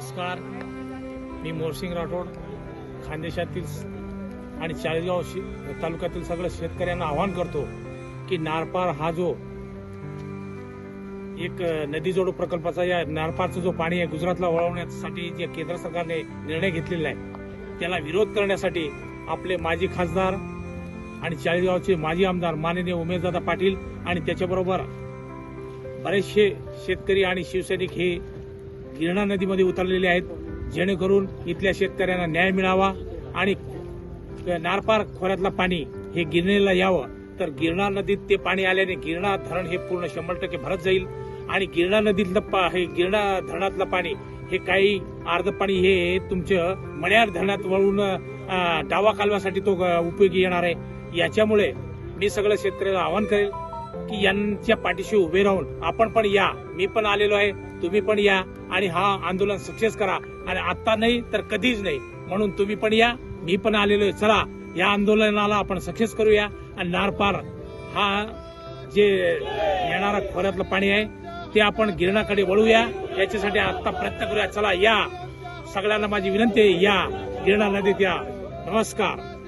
नमस्कार. मी मोरसिंग राठोड खानदेशातील आणि चाळीसगाव शे- तालुक्यातील सगळ्या शेतकऱ्यांना आवाहन करतो की नारपार हा जो एक नदी जोडो प्रकल्पाचा या नारपारचं जो पाणी आहे गुजरातला वळवण्यासाठी जे केंद्र सरकारने निर्णय घेतलेला आहे त्याला विरोध करण्यासाठी आपले माजी खासदार आणि चाळीसगावचे माजी आमदार माननीय उमेशदादा पाटील आणि त्याच्याबरोबर बरेचसे शेतकरी आणि शिवसैनिक हे गिरणा नदीमध्ये उतरलेले आहेत. जेणेकरून इथल्या शेतकऱ्यांना न्याय मिळावा आणि नारपार खोऱ्यातलं पाणी हे गिरणेला यावं. तर गिरणा नदीत ते पाणी आल्याने गिरणा धरण हे पूर्ण शंभर टक्के भरत जाईल. आणि गिरणा नदीतलं पा हे गिरणा धरणातलं पाणी हे काही अर्ध पाणी हे तुमचं मण्यार धरणात वळून डावा कालव्यासाठी तो उपयोगी येणार आहे. याच्यामुळे मी सगळं शेतकऱ्याला आवाहन करेल. की यांच्या पाठीशी उभे राहून आपण पण या. मी पण आलेलो आहे तुम्ही पण या आणि हा आंदोलन सक्सेस करा. आणि आता नाही तर कधीच नाही. म्हणून तुम्ही पण या मी पण आलेलो आहे. चला या आंदोलनाला आपण सक्सेस करूया. आणि नारपार हा जे येणारा खोऱ्यातलं पाणी आहे ते आपण गिरणाकडे वळूया. याच्यासाठी आता प्रयत्न करूया. चला या. सगळ्यांना माझी विनंती आहे या. गिरणा नदीत या. नमस्कार.